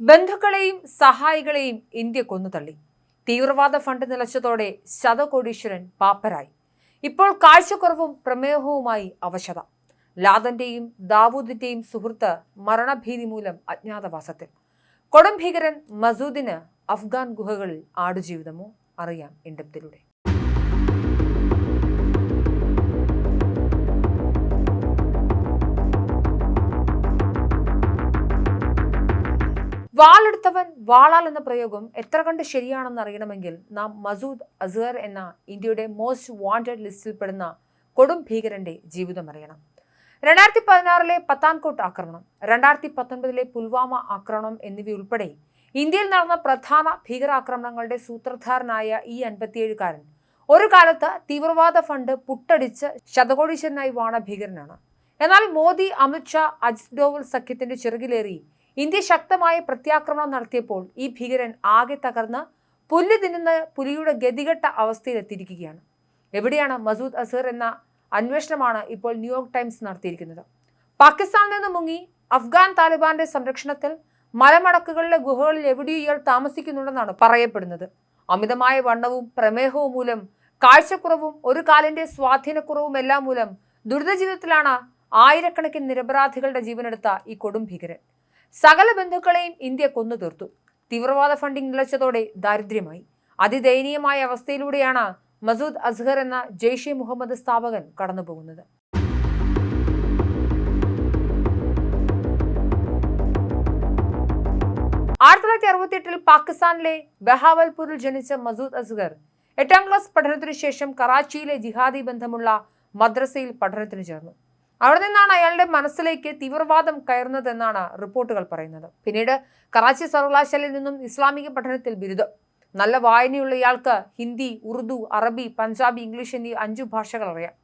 ബന്ധുക്കളെയും സഹായികളെയും ഇന്ത്യ കൊന്നുതള്ളി. തീവ്രവാദ ഫണ്ട് നിലച്ചതോടെ ശതകോടീശ്വരൻ പാപ്പരായി. ഇപ്പോൾ കാഴ്ചക്കുറവും പ്രമേഹവുമായി അവശത. ലാദന്റെയും ദാവൂദിന്റെയും സുഹൃത്ത് മരണഭീതി മൂലം അജ്ഞാതവാസത്തിൽ. കൊടും ഭീകരൻ മസൂദിന് അഫ്ഗാൻ ഗുഹകളിൽ ആടുജീവിതമോ? അറിയാം ഇൻഡപ്തിലൂടെ. വാളെടുത്തവൻ വാളാൽ എന്ന പ്രയോഗം എത്ര കണ്ട് ശരിയാണെന്ന് അറിയണമെങ്കിൽ നാം മസൂദ് അസ്ഹർ എന്ന ഇന്ത്യയുടെ മോസ്റ്റ് വാണ്ടഡ് ലിസ്റ്റിൽ പെടുന്ന കൊടും ഭീകരന്റെ ജീവിതം അറിയണം. രണ്ടായിരത്തി പതിനാറിലെ പത്താൻകോട്ട് ആക്രമണം രണ്ടായിരത്തി പത്തൊൻപതിലെ പുൽവാമ ആക്രമണം എന്നിവയുൾപ്പെടെ ഇന്ത്യയിൽ നടന്ന പ്രധാന ഭീകരാക്രമണങ്ങളുടെ സൂത്രധാരനായ ഈ അൻപത്തിയേഴുകാരൻ ഒരു കാലത്ത് തീവ്രവാദ ഫണ്ട് പുട്ടടിച്ച് ശതകോടീശ്വരനായി വാണ ഭീകരനാണ്. എന്നാൽ മോദി അമിത്ഷാ അജിത് ഡോവൽ സഖ്യത്തിന്റെ ചിറകിലേറി ഇന്ത്യ ശക്തമായ പ്രത്യാക്രമണം നടത്തിയപ്പോൾ ഈ ഭീകരൻ ആകെ തകർന്ന് പുല്ല് തിന്നുന്ന പുലിയുടെ ഗതികെട്ട അവസ്ഥയിലെത്തിയിരിക്കുകയാണ്. എവിടെയാണ് മസൂദ് അസർ എന്ന അന്വേഷണമാണ് ഇപ്പോൾ ന്യൂയോർക്ക് ടൈംസ് നടത്തിയിരിക്കുന്നത്. പാകിസ്ഥാനിൽ നിന്ന് മുങ്ങി അഫ്ഗാൻ താലിബാന്റെ സംരക്ഷണത്തിൽ മലമടക്കുകളിലെ ഗുഹകളിൽ എവിടെയോ ഇയാൾ താമസിക്കുന്നുണ്ടെന്നാണ് പറയപ്പെടുന്നത്. അമിതമായ വണ്ണവും പ്രമേഹവും മൂലം കാഴ്ചക്കുറവും ഒരു കാലിന്റെ സ്വാധീനക്കുറവും എല്ലാം മൂലം ദുരിത ജീവിതത്തിലാണ് ആയിരക്കണക്കിന് നിരപരാധികളുടെ ജീവനെടുത്ത ഈ കൊടും ഭീകരൻ. സകല ബന്ധുക്കളെയും ഇന്ത്യ കൊന്നു തീർത്തു. തീവ്രവാദ ഫണ്ടിംഗ് നിലച്ചതോടെ ദാരിദ്ര്യമായി. അതിദയനീയമായ അവസ്ഥയിലൂടെയാണ് മസൂദ് അസ്ഹർ എന്ന ജെയ്ഷെ മുഹമ്മദ് സ്ഥാപകൻ കടന്നുപോകുന്നത്. ആയിരത്തി തൊള്ളായിരത്തി അറുപത്തിയെട്ടിൽ പാകിസ്ഥാനിലെ ബഹാവൽപൂരിൽ ജനിച്ച മസൂദ് അസ്ഗർ എട്ടാം ക്ലാസ് പഠനത്തിനു ശേഷം കറാച്ചിയിലെ ജിഹാദി ബന്ധമുള്ള മദ്രസയിൽ പഠനത്തിന് ചേർന്നു. അവിടെ നിന്നാണ് അയാളുടെ മനസ്സിലേക്ക് തീവ്രവാദം കയറുന്നതെന്നാണ് റിപ്പോർട്ടുകൾ പറയുന്നത്. പിന്നീട് കറാച്ചി സർവകലാശാലയിൽ നിന്നും ഇസ്ലാമിക പഠനത്തിൽ ബിരുദം. നല്ല വായനയുള്ള ഇയാൾക്ക് ഹിന്ദി ഉറുദു അറബി പഞ്ചാബി ഇംഗ്ലീഷ് എന്നീ അഞ്ചു ഭാഷകൾ അറിയാം.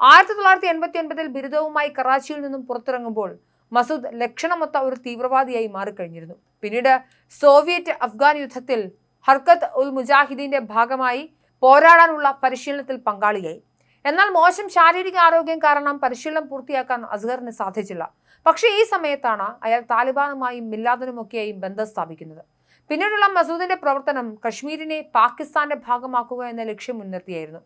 ആയിരത്തി തൊള്ളായിരത്തി എൺപത്തി ഒൻപതിൽ ബിരുദവുമായി കറാച്ചിയിൽ നിന്നും പുറത്തിറങ്ങുമ്പോൾ മസൂദ് ലക്ഷണമൊത്ത ഒരു തീവ്രവാദിയായി മാറിക്കഴിഞ്ഞിരുന്നു. പിന്നീട് സോവിയറ്റ് അഫ്ഗാൻ യുദ്ധത്തിൽ ഹർക്കത്ത് ഉൽ മുജാഹിദീന്റെ ഭാഗമായി പോരാടാനുള്ള പരിശീലനത്തിൽ പങ്കാളിയായി. എന്നാൽ മോശം ശാരീരിക ആരോഗ്യം കാരണം പരിശീലനം പൂർത്തിയാക്കാൻ അസ്ഗറിന് സാധിച്ചില്ല. പക്ഷേ ഈ സമയത്താണ് അയാൾ താലിബാനുമായും മില്ലാദിനുമൊക്കെയായും ബന്ധം സ്ഥാപിക്കുന്നത്. പിന്നീടുള്ള മസൂദിന്റെ പ്രവർത്തനം കശ്മീരിനെ പാകിസ്ഥാന്റെ ഭാഗമാക്കുക എന്ന ലക്ഷ്യം മുൻനിർത്തിയായിരുന്നു.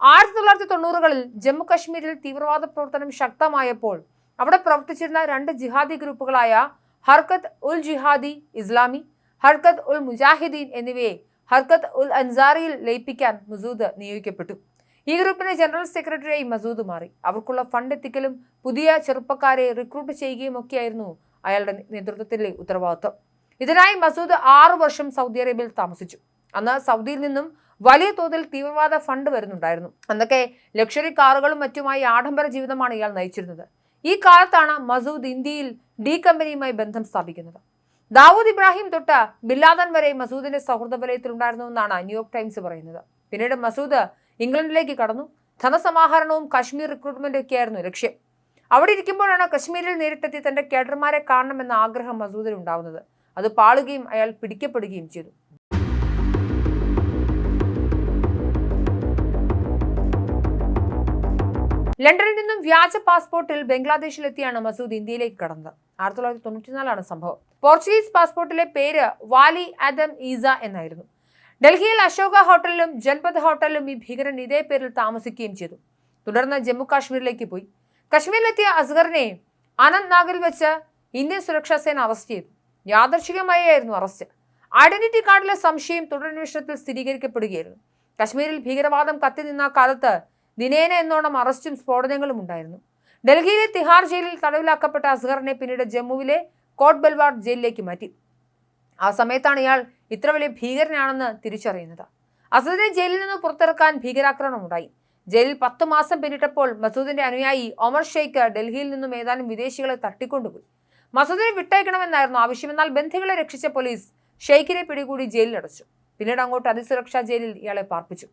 ആയിരത്തി തൊള്ളായിരത്തി തൊണ്ണൂറുകളിൽ ജമ്മു കശ്മീരിൽ തീവ്രവാദ പ്രവർത്തനം ശക്തമായപ്പോൾ അവിടെ പ്രവർത്തിച്ചിരുന്ന രണ്ട് ജിഹാദി ഗ്രൂപ്പുകളായ ഹർക്കത്ത് ഉൽ ജിഹാദി ഇസ്ലാമി ഹർക്കത്ത് ഉൽ മുജാഹിദീൻ എന്നിവയെ ഹർക്കത്ത് ഉൽ അൻസാറിയിൽ ലയിപ്പിക്കാൻ മസൂദ് നിയോഗിക്കപ്പെട്ടു. ഈ ഗ്രൂപ്പിന്റെ ജനറൽ സെക്രട്ടറിയായി മസൂദ് മാറി. അവർക്കുള്ള ഫണ്ട് എത്തിക്കലും പുതിയ ചെറുപ്പക്കാരെ റിക്രൂട്ട് ചെയ്യുകയും ഒക്കെയായിരുന്നു അയാളുടെ നേതൃത്വത്തിലെ ഉത്തരവാദിത്വം. ഇതിനായി മസൂദ് ആറു വർഷം സൗദി അറേബ്യയിൽ താമസിച്ചു. അന്ന് സൗദിയിൽ നിന്നും വലിയ തോതിൽ തീവ്രവാദ ഫണ്ട് വരുന്നുണ്ടായിരുന്നു. അന്നൊക്കെ ലക്ഷറി കാറുകളും മറ്റുമായി ആഡംബര ജീവിതമാണ് ഇയാൾ നയിച്ചിരുന്നത്. ഈ കാലത്താണ് മസൂദ് ഇന്ത്യയിൽ ഡി കമ്പനിയുമായി ബന്ധം സ്ഥാപിക്കുന്നത്. ദാവൂദ് ഇബ്രാഹിം തൊട്ട് ബില്ലാദൻ വരെ മസൂദിന്റെ സൗഹൃദ വലയത്തിൽ ന്യൂയോർക്ക് ടൈംസ് പറയുന്നത്. പിന്നീട് മസൂദ് ഇംഗ്ലണ്ടിലേക്ക് കടന്നു. ധനസമാഹരണവും കാശ്മീർ റിക്രൂട്ട്മെന്റും ഒക്കെയായിരുന്നു ലക്ഷ്യം. അവിടെ ഇരിക്കുമ്പോഴാണ് കശ്മീരിൽ നേരിട്ടെത്തി തന്റെ കേഡർമാരെ കാണണമെന്ന ആഗ്രഹം മസൂദിൽ ഉണ്ടാവുന്നത്. അത് പാളുകയും അയാൾ പിടിക്കപ്പെടുകയും ചെയ്തു. ലണ്ടനിൽ നിന്നും വ്യാജ പാസ്പോർട്ടിൽ ബംഗ്ലാദേശിലെത്തിയാണ് മസൂദ് ഇന്ത്യയിലേക്ക് കടന്നത്. ആയിരത്തി തൊള്ളായിരത്തി തൊണ്ണൂറ്റിനാലാണ് സംഭവം. പോർച്ചുഗീസ് പാസ്പോർട്ടിലെ പേര് വാലി ആദം ഈസ എന്നായിരുന്നു. ഡൽഹിയിൽ അശോക ഹോട്ടലിലും ജൻപത് ഹോട്ടലിലും ഈ ഭീകരൻ ഇതേ പേരിൽ താമസിക്കുകയും ചെയ്തു. തുടർന്ന് ജമ്മു കാശ്മീരിലേക്ക് പോയി. കശ്മീരിലെത്തിയ അസ്ഗറിനെ അനന്ത്നാഗിൽ വെച്ച് ഇന്ത്യൻ സുരക്ഷാ സേന അറസ്റ്റ് ചെയ്തു. യാദർശികമായിരുന്നു അറസ്റ്റ്. ഐഡന്റിറ്റി കാർഡിലെ സംശയം തുടരന്വേഷണത്തിൽ സ്ഥിരീകരിക്കപ്പെടുകയായിരുന്നു. കശ്മീരിൽ ഭീകരവാദം കത്തി നിന്ന കാലത്ത് ദിനേന എന്നോണം അറസ്റ്റും സ്ഫോടനങ്ങളും ഉണ്ടായിരുന്നു. ഡൽഹിയിലെ തിഹാർ ജയിലിൽ തടവിലാക്കപ്പെട്ട അസ്ഗറിനെ പിന്നീട് ജമ്മുവിലെ കോട്ട് ബൽവാർ ജയിലിലേക്ക് മാറ്റി. ആ സമയത്താണ് ഇയാൾ ഇത്ര വലിയ ഭീകരനാണെന്ന് തിരിച്ചറിയുന്നത്. അസദിനെ ജയിലിൽ നിന്ന് പുറത്തിറക്കാൻ ഭീകരാക്രമണം ഉണ്ടായി ജയിലിൽ പത്ത് മാസം പിന്നിട്ടപ്പോൾ മസൂദിന്റെ അനുയായി ഒമർ ഷെയ്ഖ് ഡൽഹിയിൽ നിന്നും ഏതാനും വിദേശികളെ തട്ടിക്കൊണ്ടുപോയി. മസൂദിനെ വിട്ടയക്കണമെന്നായിരുന്നു ആവശ്യം. എന്നാൽ ബന്ധികളെ രക്ഷിച്ച പോലീസ് ഷെയ്ഖിനെ പിടികൂടി ജയിലിൽ അടച്ചു. പിന്നീട് അങ്ങോട്ട് അതിസുരക്ഷാ ജയിലിൽ ഇയാളെ പാർപ്പിച്ചു.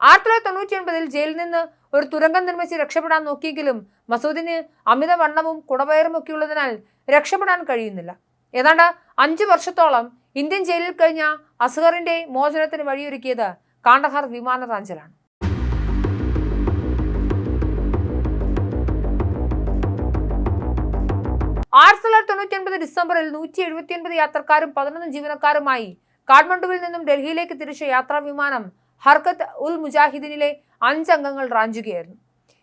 ആയിരത്തി തൊള്ളായിരത്തി തൊണ്ണൂറ്റി ഒൻപതിൽ ജയിലിൽ നിന്ന് ഒരു തുരങ്കം നിർമ്മിച്ച് രക്ഷപ്പെടാൻ നോക്കിയെങ്കിലും മസൂദിന് അമിതവണ്ണവും കുടവയറും ഒക്കെ ഉള്ളതിനാൽ രക്ഷപ്പെടാൻ കഴിയുന്നില്ല. ഏതാണ്ട് അഞ്ചു വർഷത്തോളം ഇന്ത്യൻ ജയിലിൽ കഴിഞ്ഞ അസ്ഹറിന്റെ മോചനത്തിന് വഴിയൊരുക്കിയത് കാണ്ഡഹാർ വിമാന റാഞ്ചലാണ് ആയിരത്തി തൊള്ളായിരത്തി തൊണ്ണൂറ്റി ഒൻപത് ഡിസംബറിൽ നൂറ്റി എഴുപത്തി ഒൻപത് യാത്രക്കാരും പതിനൊന്ന് ജീവനക്കാരുമായി കാഠ്മണ്ഡുവിൽ നിന്നും ഡൽഹിയിലേക്ക് തിരിച്ച യാത്രാ വിമാനം ഹർക്കത്ത് ഉൽ മുജാഹിദിനിലെ അഞ്ചംഗങ്ങൾ റാഞ്ചുകയായിരുന്നു.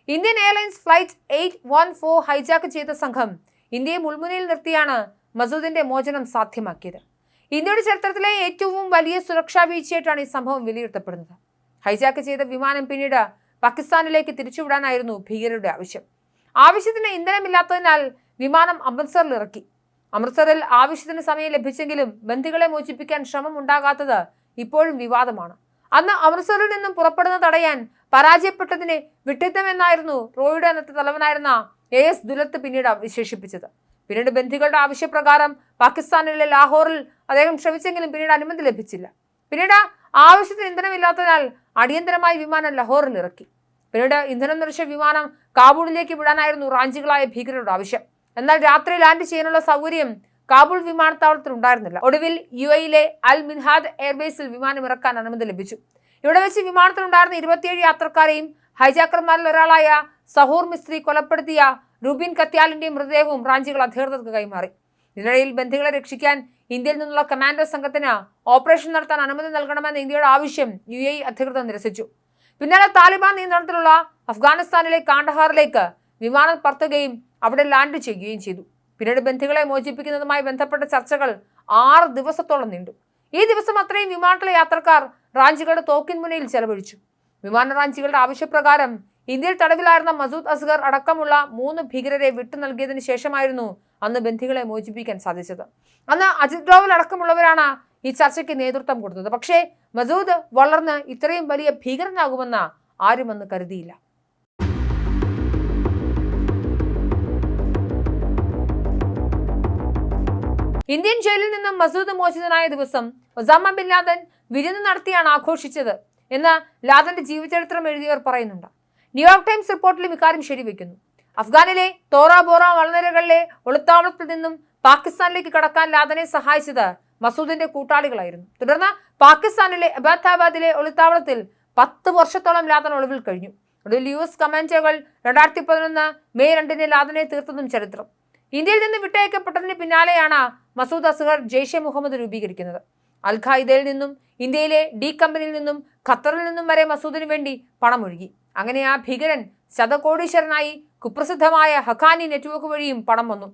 Indian airlines flight eight one four hijack ചെയ്ത സംഘം ഇന്ത്യയെ മുൾമുനയിൽ നിർത്തിയാണ് മസൂദിന്റെ മോചനം സാധ്യമാക്കിയത്. ഇന്ത്യയുടെ ചരിത്രത്തിലെ ഏറ്റവും വലിയ സുരക്ഷാ വീഴ്ചയായിട്ടാണ് ഈ സംഭവം വിലയിരുത്തപ്പെടുന്നത്. ഹൈജാക്ക് ചെയ്ത വിമാനം പിന്നീട് പാകിസ്ഥാനിലേക്ക് തിരിച്ചുവിടാനായിരുന്നു ഭീകരരുടെ ആവശ്യം. ആവശ്യത്തിന് ഇന്ധനമില്ലാത്തതിനാൽ വിമാനം അമൃത്സറിൽ ഇറക്കി. അമൃത്സറിൽ ആവശ്യത്തിന് സമയം ലഭിച്ചെങ്കിലും ബന്ദികളെ മോചിപ്പിക്കാൻ ശ്രമം ഉണ്ടാകാത്തത് ഇപ്പോഴും വിവാദമാണ്. അന്ന് അമൃത്സറിൽ നിന്നും പുറപ്പെടുന്ന തടയാൻ പരാജയപ്പെട്ടതിനെ വിട്ടിത്തമെന്നായിരുന്നു റോയുടെ അന്നത്തെ തലവനായിരുന്ന എ എസ് ദുലത്ത് പിന്നീട് വിശേഷിപ്പിച്ചത് പിന്നീട് ബന്ധുക്കളുടെ ആവശ്യപ്രകാരം പാകിസ്ഥാനിലെ ലാഹോറിൽ അദ്ദേഹം ശ്രമിച്ചെങ്കിലും പിന്നീട് അനുമതി ലഭിച്ചില്ല. പിന്നീട് ആവശ്യത്തിന് ഇന്ധനമില്ലാത്തതിനാൽ അടിയന്തരമായി വിമാനം ലാഹോറിൽ ഇറക്കി. പിന്നീട് ഇന്ധനം നിറച്ച വിമാനം കാബൂളിലേക്ക് വിടാനായിരുന്നു റാഞ്ചികളായ ഭീകരരുടെ ആവശ്യം. എന്നാൽ രാത്രി ലാൻഡ് ചെയ്യാനുള്ള സൗകര്യം കാബൂൾ വിമാനത്താവളത്തിൽ ഉണ്ടായിരുന്നില്ല. ഒടുവിൽ യു എയിലെ അൽ മിൻഹാദ് എയർബേസിൽ വിമാനം ഇറക്കാൻ അനുമതി ലഭിച്ചു. ഇവിടെ വെച്ച് വിമാനത്തിലുണ്ടായിരുന്ന ഇരുപത്തിയേഴ് യാത്രക്കാരെയും ഹൈജാക്കർമാരിൽ ഒരാളായ സഹൂർ മിസ്ത്രി കൊലപ്പെടുത്തിയ റുബിൻ കത്യാലിന്റെയും മൃതദേഹവും റാഞ്ചികൾ അധികൃതർക്ക് കൈമാറി. ഇതിനിടയിൽ ബന്ധികളെ രക്ഷിക്കാൻ ഇന്ത്യയിൽ നിന്നുള്ള കമാൻഡോ സംഘത്തിന് ഓപ്പറേഷൻ നടത്താൻ അനുമതി നൽകണമെന്ന ഇന്ത്യയുടെ ആവശ്യം യു എ അധികൃതർ നിരസിച്ചു. പിന്നാലെ താലിബാൻ നിയന്ത്രണത്തിലുള്ള അഫ്ഗാനിസ്ഥാനിലെ കാണ്ടഹാറിലേക്ക് വിമാനം പറത്തുകയും അവിടെ ലാൻഡ് ചെയ്യുകയും ചെയ്തു. പിന്നീട് ബന്ധികളെ മോചിപ്പിക്കുന്നതുമായി ബന്ധപ്പെട്ട ചർച്ചകൾ ആറ് ദിവസത്തോളം നീണ്ടു. ഈ ദിവസം അത്രയും വിമാനത്തിലെ യാത്രക്കാർ റാഞ്ചികളുടെ തോക്കിൻ മുനയിൽ ചെലവഴിച്ചു. വിമാന റാഞ്ചികളുടെ ആവശ്യപ്രകാരം ഇന്ത്യയിൽ തടവിലായിരുന്ന മസൂദ് അസ്ഗർ അടക്കമുള്ള മൂന്ന് ഭീകരരെ വിട്ടു നൽകിയതിനു ശേഷമായിരുന്നു അന്ന് ബന്ധികളെ മോചിപ്പിക്കാൻ സാധിച്ചത്. അന്ന് അജിത് ഡോവൽ അടക്കമുള്ളവരാണ് ഈ ചർച്ചയ്ക്ക് നേതൃത്വം കൊടുത്തത്. പക്ഷേ മസൂദ് വളർന്ന് ഇത്രയും വലിയ ഭീകരനാകുമെന്ന് ആരും അന്ന് കരുതിയില്ല. ഇന്ത്യൻ ജയിലിൽ നിന്നും മസൂദ് മോചിതനായ ദിവസം ഒസാമ ബിൻ ലാദൻ വിരുന്ന് നടത്തിയാണ് ആഘോഷിച്ചത് എന്ന് ലാദന്റെ ജീവചരിത്രം എഴുതിയവർ പറയുന്നുണ്ട്. ന്യൂയോർക്ക് ടൈംസ് റിപ്പോർട്ടിലും ഇക്കാര്യം ശരിവെക്കുന്നു. അഫ്ഗാനിലെ തോറ ബോറ വളനിരകളിലെ ഒളിത്താവളത്തിൽ നിന്നും പാകിസ്ഥാനിലേക്ക് കടക്കാൻ ലാദനെ സഹായിച്ചത് മസൂദിന്റെ കൂട്ടാളികളായിരുന്നു. തുടർന്ന് പാകിസ്ഥാനിലെ അബാദാബാദിലെ ഒളിത്താവളത്തിൽ പത്ത് വർഷത്തോളം ലാദൻ ഒളിവിൽ കഴിഞ്ഞു. ഒടുവിൽ യു എസ് കമാൻഡോകൾ രണ്ടായിരത്തി പതിനൊന്ന് മെയ് രണ്ടിന് ലാദനെ തീർത്തതും ചരിത്രം. ഇന്ത്യയിൽ നിന്ന് വിട്ടയക്കപ്പെട്ടതിന് പിന്നാലെയാണ് മസൂദ് അസഹർ ജെയ്ഷെ മുഹമ്മദ് രൂപീകരിക്കുന്നത്. അൽ ഖായിദയിൽ നിന്നും ഇന്ത്യയിലെ ഡി കമ്പനിയിൽ നിന്നും ഖത്തറിൽ നിന്നും വരെ മസൂദിനു വേണ്ടി പണമൊഴുകി അങ്ങനെ ആ ഭീകരൻ ശതകോടീശ്വരനായി കുപ്രസിദ്ധമായ ഹഖാനി നെറ്റ്വർക്ക് വഴിയും പണം വന്നു.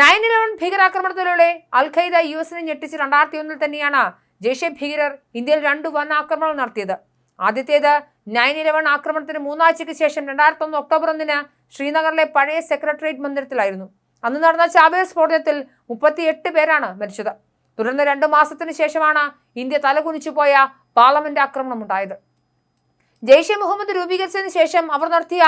നയൻ ഇലവൻ ഭീകരാക്രമണത്തിലൂടെ അൽ ഖൈദ യു എസിനെ ഞെട്ടിച്ച് രണ്ടായിരത്തി ഒന്നിൽ തന്നെയാണ് ജെയ്ഷെ ഭീകരർ ഇന്ത്യയിൽ രണ്ടു വൻ ആക്രമണം നടത്തിയത്. ആദ്യത്തേത് നയൻ ഇലവൻ ആക്രമണത്തിന് മൂന്നാഴ്ചയ്ക്ക് ശേഷം രണ്ടായിരത്തി ഒന്ന് ഒക്ടോബർ ഒന്നിന് ശ്രീനഗറിലെ പഴയ സെക്രട്ടേറിയറ്റ് മന്ദിരത്തിലായിരുന്നു. അന്ന് നടന്ന ചാവേർ സ്ഫോടനത്തിൽ മുപ്പത്തിയെട്ട് പേരാണ് മരിച്ചത്. തുടർന്ന് രണ്ടു മാസത്തിന് ശേഷമാണ് ഇന്ത്യ തലകുനിച്ചു പോയ പാർലമെന്റ് ആക്രമണം ഉണ്ടായത്. ജെയ്ഷെ മുഹമ്മദ് രൂപീകരിച്ചതിന് ശേഷം അവർ നടത്തിയ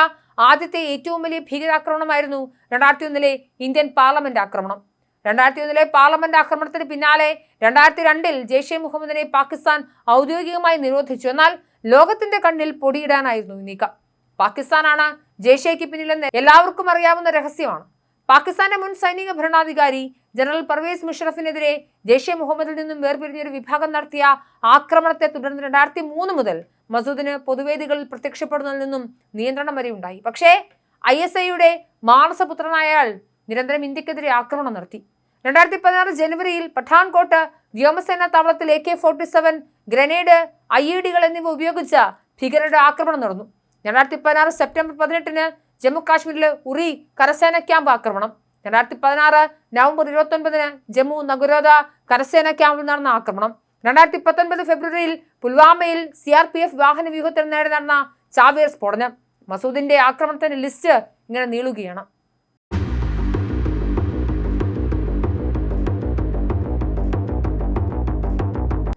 ആദ്യത്തെ ഏറ്റവും വലിയ ഭീകരാക്രമണമായിരുന്നു രണ്ടായിരത്തി ഒന്നിലെ ഇന്ത്യൻ പാർലമെന്റ് ആക്രമണം. രണ്ടായിരത്തി ഒന്നിലെ പാർലമെന്റ് ആക്രമണത്തിന് പിന്നാലെ രണ്ടായിരത്തി രണ്ടിൽ ജെയ്ഷെ മുഹമ്മദിനെ പാകിസ്ഥാൻ ഔദ്യോഗികമായി നിരോധിച്ചു. എന്നാൽ ലോകത്തിന്റെ കണ്ണിൽ പൊടിയിടാനായിരുന്നു നീക്കം. പാകിസ്ഥാനാണ് ജെയ്ഷെയ്ക്ക് പിന്നിലെന്ന് എല്ലാവർക്കും അറിയാവുന്ന രഹസ്യമാണ്. പാകിസ്ഥാന്റെ മുൻ സൈനിക ഭരണാധികാരി ജനറൽ പർവേസ് മുഷറഫിനെതിരെ ജെയ്ഷെ മുഹമ്മദിൽ നിന്നും വേർപിരിഞ്ഞൊരു വിഭാഗം നടത്തിയ ആക്രമണത്തെ തുടർന്ന് രണ്ടായിരത്തി മൂന്ന് മുതൽ മസൂദിന് പൊതുവേദികളിൽ പ്രത്യക്ഷപ്പെടുന്നതിൽ നിന്നും നിയന്ത്രണം വരെ ഉണ്ടായി. പക്ഷേ ഐ എസ് ഐയുടെ മാനസപുത്രനായാൽ നിരന്തരം ഇന്ത്യക്കെതിരെ ആക്രമണം നടത്തി. രണ്ടായിരത്തി പതിനാറ് ജനുവരിയിൽ പഠാൻകോട്ട് വ്യോമസേനാ താവളത്തിൽ A K forty seven grenade I E ഡികൾ എന്നിവ ഉപയോഗിച്ച ഭീകരരുടെ ആക്രമണം നടന്നു. രണ്ടായിരത്തി പതിനാറ് സെപ്റ്റംബർ പതിനെട്ടിന് ജമ്മു കാശ്മീരിലെ ഉറി കരസേന ക്യാമ്പ് ആക്രമണം. രണ്ടായിരത്തി പതിനാറ് നവംബർ ഇരുപത്തൊൻപതിന് ജമ്മു നഗരോദ കരസേന ക്യാമ്പിൽ നടന്ന ആക്രമണം. രണ്ടായിരത്തി പത്തൊൻപത് ഫെബ്രുവരിയിൽ പുൽവാമയിൽ സി ആർ പി എഫ് വാഹന വ്യൂഹത്തിന് നേരെ നടന്ന ചാവേർ സ്ഫോടനം. മസൂദിന്റെ ആക്രമണത്തിന്റെ ലിസ്റ്റ് ഇങ്ങനെ നീളുകയാണ്.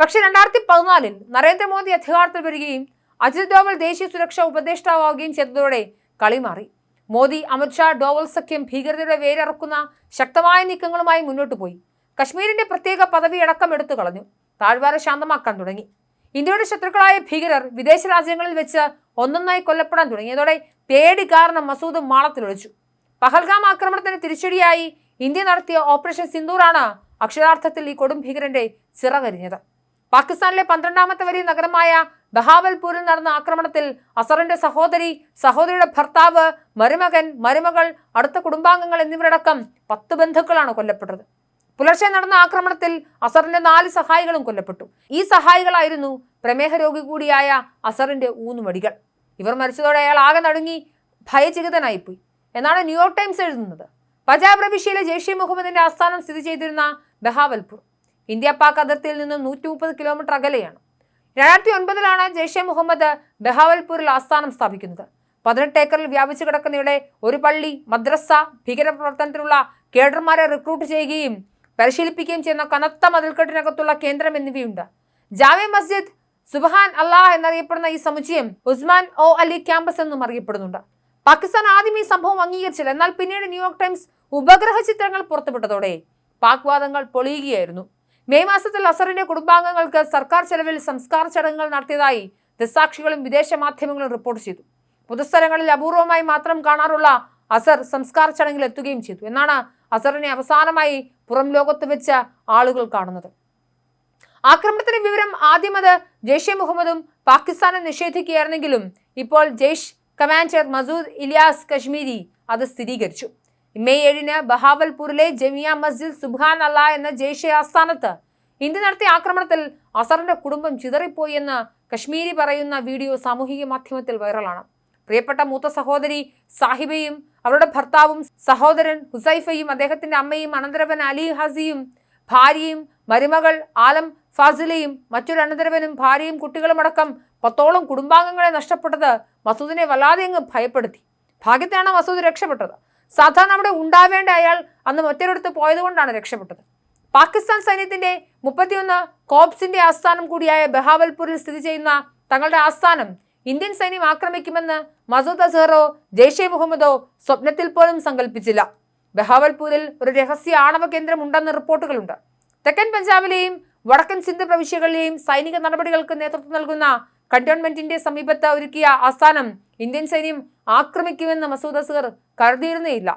പക്ഷേ രണ്ടായിരത്തി പതിനാലിൽ നരേന്ദ്രമോദി അധികാരത്തിൽ വരികയും അജിത് ഡോവൽ ദേശീയ സുരക്ഷാ ഉപദേഷ്ടാവുകയും ചെയ്തതോടെ കളി മാറി. മോദി അമിത്ഷാ ഡോവൽ സഖ്യം ഭീകരതയുടെ വേരറക്കുന്ന ശക്തമായ നീക്കങ്ങളുമായി മുന്നോട്ട് പോയി കശ്മീരിന്റെ പ്രത്യേക പദവി അടക്കം എടുത്തു കളഞ്ഞു. താഴ്വാര ശാന്തമാക്കാൻ തുടങ്ങി. ഇന്ത്യയുടെ ശത്രുക്കളായ ഭീകരർ വിദേശ രാജ്യങ്ങളിൽ വെച്ച് ഒന്നൊന്നായി കൊല്ലപ്പെടാൻ തുടങ്ങിയതോടെ പേടി കാരണം മസൂദ് മാളത്തിലൊളിച്ചു. പഹൽഗാം ആക്രമണത്തിന് തിരിച്ചടിയായി ഇന്ത്യ നടത്തിയ ഓപ്പറേഷൻ സിന്ദൂറാണ് അക്ഷരാർത്ഥത്തിൽ ഈ കൊടും ഭീകരന്റെ ചിറകരിഞ്ഞത് പാകിസ്ഥാനിലെ പന്ത്രണ്ടാമത്തെ വലിയ നഗരമായ ബഹാവൽപൂരിൽ നടന്ന ആക്രമണത്തിൽ അസറിന്റെ സഹോദരി സഹോദരിയുടെ ഭർത്താവ് മരുമകൻ മരുമകൾ അടുത്ത കുടുംബാംഗങ്ങൾ എന്നിവരടക്കം പത്ത് ബന്ധുക്കളാണ് കൊല്ലപ്പെട്ടത്. പുലർച്ചെ നടന്ന ആക്രമണത്തിൽ അസറിന്റെ നാല് സഹായികളും കൊല്ലപ്പെട്ടു. ഈ സഹായികളായിരുന്നു പ്രമേഹ രോഗി കൂടിയായ അസറിന്റെ ഊന്നുമടികൾ. ഇവർ മരിച്ചതോടെ അയാൾ ആകെ നടുങ്ങി ഭയചകിതനായിപ്പോയി. എന്നാണ് ന്യൂയോർക്ക് ടൈംസ് എഴുതുന്നത്. പഞ്ചാബ് പ്രവിശ്യയിലെ ജെയ്ഷെ മുഹമ്മദിന്റെ ആസ്ഥാനം സ്ഥിതി ചെയ്തിരുന്ന ബഹാവൽപൂർ. ഇന്ത്യ പാക് അതിർത്തിയിൽ നിന്നും നൂറ്റി മുപ്പത് കിലോമീറ്റർ അകലെയാണ്. രണ്ടായിരത്തി ഒൻപതിലാണ് ജെയ്ഷെ മുഹമ്മദ് ബഹാവൽപൂരിൽ ആസ്ഥാനം സ്ഥാപിക്കുന്നത്. പതിനെട്ട് ഏക്കറിൽ വ്യാപിച്ചു കിടക്കുന്നയുടെ ഒരു പള്ളി മദ്രസ ഭീകരപ്രവർത്തനത്തിനുള്ള കേഡർമാരെ റിക്രൂട്ട് ചെയ്യുകയും പരിശീലിപ്പിക്കുകയും ചെയ്യുന്ന കനത്ത മതിൽക്കെട്ടിനകത്തുള്ള കേന്ദ്രം എന്നിവയുണ്ട്. ജാമ്യ മസ്ജിദ് സുബഹാൻ അള്ളാഹ് എന്നറിയപ്പെടുന്ന ഈ സമുച്ചയം ഉസ്മാൻ ഒ അലി ക്യാമ്പസ് എന്നും അറിയപ്പെടുന്നുണ്ട്. പാകിസ്ഥാൻ ആദ്യം ഈ സംഭവം അംഗീകരിച്ചില്ല. എന്നാൽ പിന്നീട് ന്യൂയോർക്ക് ടൈംസ് ഉപഗ്രഹ ചിത്രങ്ങൾ പുറത്തുവിട്ടതോടെ പാക് വാദങ്ങൾ പൊളിയുകയായിരുന്നു. മെയ് മാസത്തിൽ അസറിന്റെ കുടുംബാംഗങ്ങൾക്ക് സർക്കാർ ചെലവിൽ സംസ്കാര ചടങ്ങുകൾ നടത്തിയതായി ദസാക്ഷികളും വിദേശ മാധ്യമങ്ങളും റിപ്പോർട്ട് ചെയ്തു. പൊതുസ്ഥലങ്ങളിൽ അപൂർവമായി മാത്രം കാണാറുള്ള അസർ സംസ്കാര ചടങ്ങിൽ എത്തുകയും ചെയ്തു. എന്നാണ് അസറിനെ അവസാനമായി പുറം ലോകത്ത് വെച്ച് ആളുകൾ കാണുന്നത്. ആക്രമണത്തിന്റെ വിവരം ആദ്യം അത് ജെയ്ഷെ മുഹമ്മദും പാകിസ്ഥാനെ നിഷേധിക്കുകയായിരുന്നെങ്കിലും ഇപ്പോൾ ജെയ്ഷ് കമാൻഡർ മസൂദ് ഇലിയാസ് കശ്മീരി അത് സ്ഥിരീകരിച്ചു. മെയ് ഏഴിന് ബഹാവൽപൂരിലെ ജമിയ മസ്ജിദ് സുബാൻ അല്ല എന്ന ജെയ്ഷെ ആസ്ഥാനത്ത് ഇന്ത്യ നടത്തിയ ആക്രമണത്തിൽ അസറിന്റെ കുടുംബം ചിതറിപ്പോയി എന്ന് കശ്മീരി പറയുന്ന വീഡിയോ സാമൂഹിക മാധ്യമത്തിൽ വൈറലാണ്. പ്രിയപ്പെട്ട മൂത്ത സഹോദരി സാഹിബയും അവരുടെ ഭർത്താവും സഹോദരൻ ഹുസൈഫയും അദ്ദേഹത്തിന്റെ അമ്മയും അനന്തരവൻ അലി ഹസിയും ഭാര്യയും മരുമകൾ ആലം ഫാസിലയും മറ്റൊരു അനന്തരവനും ഭാര്യയും കുട്ടികളുമടക്കം പത്തോളം കുടുംബാംഗങ്ങളെ നഷ്ടപ്പെട്ടത് മസൂദിനെ വല്ലാതെ അങ്ങ് ഭയപ്പെടുത്തി. ഭാഗ്യത്തിനാണ് മസൂദ് രക്ഷപ്പെട്ടത്. സാധാരണ അവിടെ ഉണ്ടാവേണ്ട അയാൾ അന്ന് മറ്റൊരിടത്ത് പോയതുകൊണ്ടാണ് രക്ഷപ്പെട്ടത്. പാകിസ്ഥാൻ സൈന്യത്തിന്റെ മുപ്പത്തിയൊന്ന് കോപ്സിന്റെ ആസ്ഥാനം കൂടിയായ ബഹാവൽപൂരിൽ സ്ഥിതി ചെയ്യുന്ന തങ്ങളുടെ ആസ്ഥാനം ഇന്ത്യൻ സൈന്യം ആക്രമിക്കുമെന്ന് മസൂദ് അസഹറോ ജെയ്ഷെ മുഹമ്മദോ സ്വപ്നത്തിൽ പോലും സങ്കല്പിച്ചില്ല ബഹാവൽപൂരിൽ ഒരു രഹസ്യ ആണവ കേന്ദ്രം ഉണ്ടെന്ന് റിപ്പോർട്ടുകളുണ്ട്. തെക്കൻ പഞ്ചാബിലെയും വടക്കൻ സിന്ധു പ്രവിശ്യകളിലെയും സൈനിക നടപടികൾക്ക് നേതൃത്വം നൽകുന്ന കണ്ടോൺമെന്റിന്റെ സമീപത്ത് ഒരുക്കിയ ആസ്ഥാനം ഇന്ത്യൻ സൈന്യം ആക്രമിക്കുമെന്ന് മസൂദ് അസഹർ കരുതിയിരുന്നേയില്ല.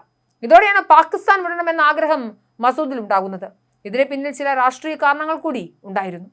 ഇതോടെയാണ് പാകിസ്ഥാൻ വിടണമെന്ന ആഗ്രഹം മസൂദിൽ ഉണ്ടാകുന്നത് ഇതിന് പിന്നിൽ ചില രാഷ്ട്രീയ കാരണങ്ങൾ കൂടി ഉണ്ടായിരുന്നു.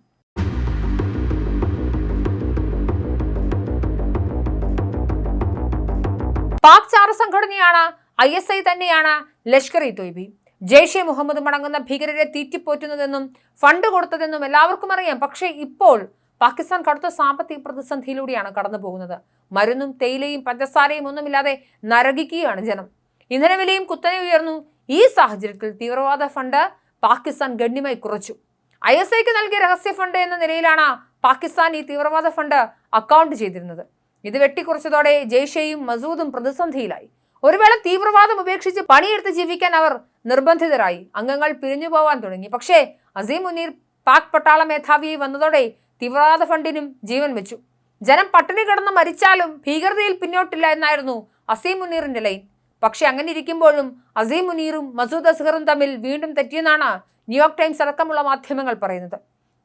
പാക് ചാര സംഘടനയാണ് ഐ എസ് ഐ തന്നെയാണ് ലഷ്കർ ഇ തൊയ്ബി. ജെയ്ഷെ മുഹമ്മദ് മടങ്ങുന്ന ഭീകരരെ തീറ്റിപ്പോറ്റുന്നതെന്നും ഫണ്ട് കൊടുത്തതെന്നും എല്ലാവർക്കും അറിയാം. പക്ഷേ ഇപ്പോൾ പാകിസ്ഥാൻ കടുത്ത സാമ്പത്തിക പ്രതിസന്ധിയിലൂടെയാണ് കടന്നു പോകുന്നത് മരുന്നും തേയിലയും പഞ്ചസാരയും ഒന്നുമില്ലാതെ നരകിക്കുകയാണ് ജനം. ഇന്ധനവിലയും കുത്തനെ ഉയർന്നു. ഈ സാഹചര്യത്തിൽ തീവ്രവാദ ഫണ്ട് പാകിസ്ഥാൻ ഗണ്യമായി കുറച്ചു. ഐ എസ് ഐക്ക് നൽകിയ രഹസ്യ ഫണ്ട് എന്ന നിലയിലാണ് പാകിസ്ഥാൻ ഈ തീവ്രവാദ ഫണ്ട് അക്കൗണ്ട് ചെയ്തിരുന്നത്. ഇത് വെട്ടിക്കുറച്ചതോടെ ജയ്ഷെയും മസൂദും പ്രതിസന്ധിയിലായി. ഒരു വേള തീവ്രവാദം ഉപേക്ഷിച്ച് പണിയെടുത്ത് ജീവിക്കാൻ അവർ നിർബന്ധിതരായി. അംഗങ്ങൾ പിരിഞ്ഞു പോവാൻ തുടങ്ങി. പക്ഷേ അസീം മുനീർ പാക് പട്ടാള മേധാവിയായി വന്നതോടെ തീവ്രവാദ ഫണ്ടിനും ജീവൻ വെച്ചു. ജനം പട്ടിണി കിടന്ന് മരിച്ചാലും ഭീകരതയിൽ പിന്നോട്ടില്ല എന്നായിരുന്നു അസീം മുനീറിന്റെ ലൈൻ. പക്ഷെ അങ്ങനെ ഇരിക്കുമ്പോഴും അസീം മുനീറും മസൂദ് അസ്ഹറും തമ്മിൽ വീണ്ടും തെറ്റിയെന്നാണ് ന്യൂയോർക്ക് ടൈംസ് അടക്കമുള്ള മാധ്യമങ്ങൾ പറയുന്നത്.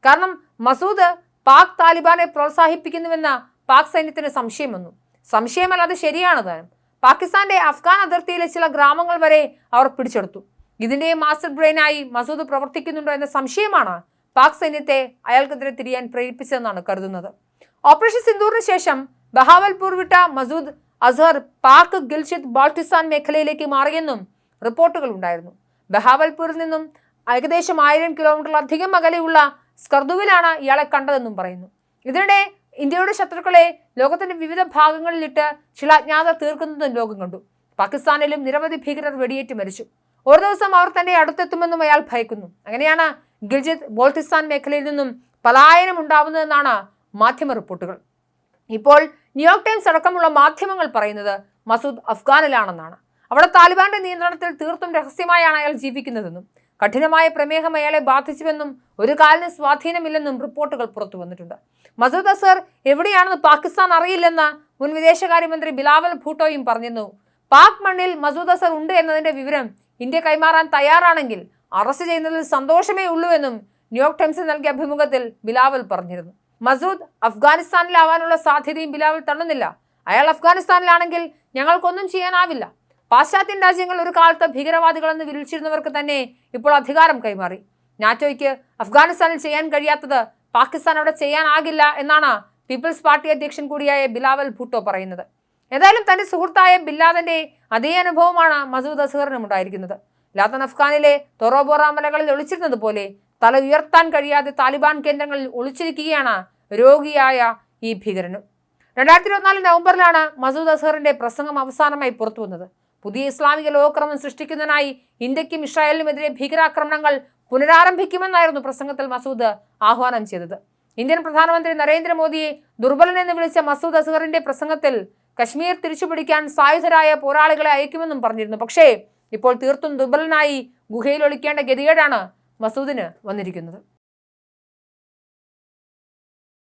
കാരണം മസൂദ് പാക് താലിബാനെ പ്രോത്സാഹിപ്പിക്കുന്നുവെന്ന പാക് സൈന്യത്തിന് സംശയം വന്നു. സംശയമല്ല അത് ശരിയാണ് താനും പാകിസ്ഥാന്റെ അഫ്ഗാൻ അതിർത്തിയിലെ ചില ഗ്രാമങ്ങൾ വരെ അവർ പിടിച്ചെടുത്തു. ഇതിന്റെ മാസ്റ്റർ ബ്രെയിനായി മസൂദ് പ്രവർത്തിക്കുന്നുണ്ടോ എന്ന സംശയമാണ് പാക് സൈന്യത്തെ അയാൾക്കെതിരെ തിരിയാൻ പ്രേരിപ്പിച്ചതെന്നാണ് കരുതുന്നത്. ഓപ്പറേഷൻ സിന്ദൂറിന് ശേഷം ബഹാവൽപൂർ വിട്ട മസൂദ് അസഹർ പാക് ഗിൽഷിത് ബാൾട്ടിസ്ഥാൻ മേഖലയിലേക്ക് മാറിയെന്നും റിപ്പോർട്ടുകൾ ഉണ്ടായിരുന്നു. ബഹാവൽപൂരിൽ നിന്നും ഏകദേശം ആയിരം കിലോമീറ്ററിലധികം അകലെയുള്ള സ്കർദുവിലാണ് ഇയാളെ കണ്ടതെന്നും പറയുന്നു. ഇതിനിടെ ഇന്ത്യയുടെ ശത്രുക്കളെ ലോകത്തിന്റെ വിവിധ ഭാഗങ്ങളിലിട്ട് ചില അജ്ഞാത തീർക്കുന്നതും ലോകം കണ്ടു. പാകിസ്ഥാനിലും നിരവധി ഭീകരർ വെടിയേറ്റ് മരിച്ചു. ഒരു ദിവസം അവർ തന്റെ അടുത്തെത്തുമെന്നും അയാൾ ഭയക്കുന്നു. അങ്ങനെയാണ് ഗിൽജിത് ബോൾട്ടിസ്ഥാൻ മേഖലയിൽ നിന്നും പലായനം ഉണ്ടാവുന്നതെന്നാണ് മാധ്യമ റിപ്പോർട്ടുകൾ. ഇപ്പോൾ ന്യൂയോർക്ക് ടൈംസ് അടക്കമുള്ള മാധ്യമങ്ങൾ പറയുന്നത് മസൂദ് അഫ്ഗാനിലാണെന്നാണ്. അവിടെ താലിബാന്റെ നിയന്ത്രണത്തിൽ തീർത്തും രഹസ്യമായാണ് അയാൾ ജീവിക്കുന്നതെന്നും. കഠിനമായ പ്രമേഹം അയാളെ ബാധിച്ചുവെന്നും ഒരു കാലിന് സ്വാധീനമില്ലെന്നും റിപ്പോർട്ടുകൾ പുറത്തു വന്നിട്ടുണ്ട്. മസൂദ് അസർ എവിടെയാണെന്ന് പാകിസ്ഥാൻ അറിയില്ലെന്ന് മുൻ വിദേശകാര്യമന്ത്രി ബിലാവൽ ഭൂട്ടോയും പറഞ്ഞിരുന്നു. പാക് മണ്ണിൽ മസൂദ് അസർ ഉണ്ട് എന്നതിന്റെ വിവരം ഇന്ത്യ കൈമാറാൻ തയ്യാറാണെങ്കിൽ അറസ്റ്റ് ചെയ്യുന്നതിൽ സന്തോഷമേ ഉള്ളൂ എന്നും ന്യൂയോർക്ക് ടൈംസ് നൽകിയ അഭിമുഖത്തിൽ ബിലാവൽ പറഞ്ഞിരുന്നു. മസൂദ് അഫ്ഗാനിസ്ഥാനിലാവാനുള്ള സാധ്യതയും ബിലാവൽ തള്ളുന്നില്ല. അയാൾ അഫ്ഗാനിസ്ഥാനിലാണെങ്കിൽ ഞങ്ങൾക്കൊന്നും ചെയ്യാനാവില്ല. പാശ്ചാത്യൻ രാജ്യങ്ങൾ ഒരു കാലത്ത് ഭീകരവാദികളെന്ന് വിളിച്ചിരുന്നവർക്ക് തന്നെ ഇപ്പോൾ അധികാരം കൈമാറി. നാറ്റോയ്ക്ക് അഫ്ഗാനിസ്ഥാനിൽ ചെയ്യാൻ കഴിയാത്തത് പാകിസ്ഥാൻ അവിടെ ചെയ്യാനാകില്ല എന്നാണ് പീപ്പിൾസ് പാർട്ടി അധ്യക്ഷൻ കൂടിയായ ബിലാവൽ ഭൂട്ടോ പറയുന്നത്. ഏതായാലും തന്റെ സുഹൃത്തായ ബില്ലാദന്റെ അതേ അനുഭവമാണ് മസൂദ് അസഹറിനും ഉണ്ടായിരിക്കുന്നത്. ലാത്തൻ അഫ്ഗാനിലെ തൊറോബോറ മലകളിൽ ഒളിച്ചിരുന്നത് പോലെ തല ഉയർത്താൻ കഴിയാതെ താലിബാൻ കേന്ദ്രങ്ങളിൽ ഒളിച്ചിരിക്കുകയാണ് രോഗിയായ ഈ ഭീകരനും. രണ്ടായിരത്തി ഇരുപത്തിനാല് നവംബറിലാണ് മസൂദ് അസ്ഹറിന്റെ പ്രസംഗം അവസാനമായി പുറത്തു വന്നത് പുതിയ ഇസ്ലാമിക ലോകക്രമം സൃഷ്ടിക്കുന്നതിനായി ഇന്ത്യക്കും ഇസ്രായേലിനുമെതിരെ ഭീകരാക്രമണങ്ങൾ പുനരാരംഭിക്കുമെന്നായിരുന്നു പ്രസംഗത്തിൽ മസൂദ് ആഹ്വാനം ചെയ്തത്. ഇന്ത്യൻ പ്രധാനമന്ത്രി നരേന്ദ്രമോദിയെ ദുർബലനെന്ന് വിളിച്ച മസൂദ് അസ്ഹറിന്റെ പ്രസംഗത്തിൽ കശ്മീർ തിരിച്ചുപിടിക്കാൻ സായുധരായ പോരാളികളെ അയക്കുമെന്നും പറഞ്ഞിരുന്നു. പക്ഷേ ഇപ്പോൾ തീർത്തും ദുർബലനായി ഗുഹയിൽ ഒളിക്കേണ്ട ഗതികേടാണ് മസൂദിന് വന്നിരിക്കുന്നത്.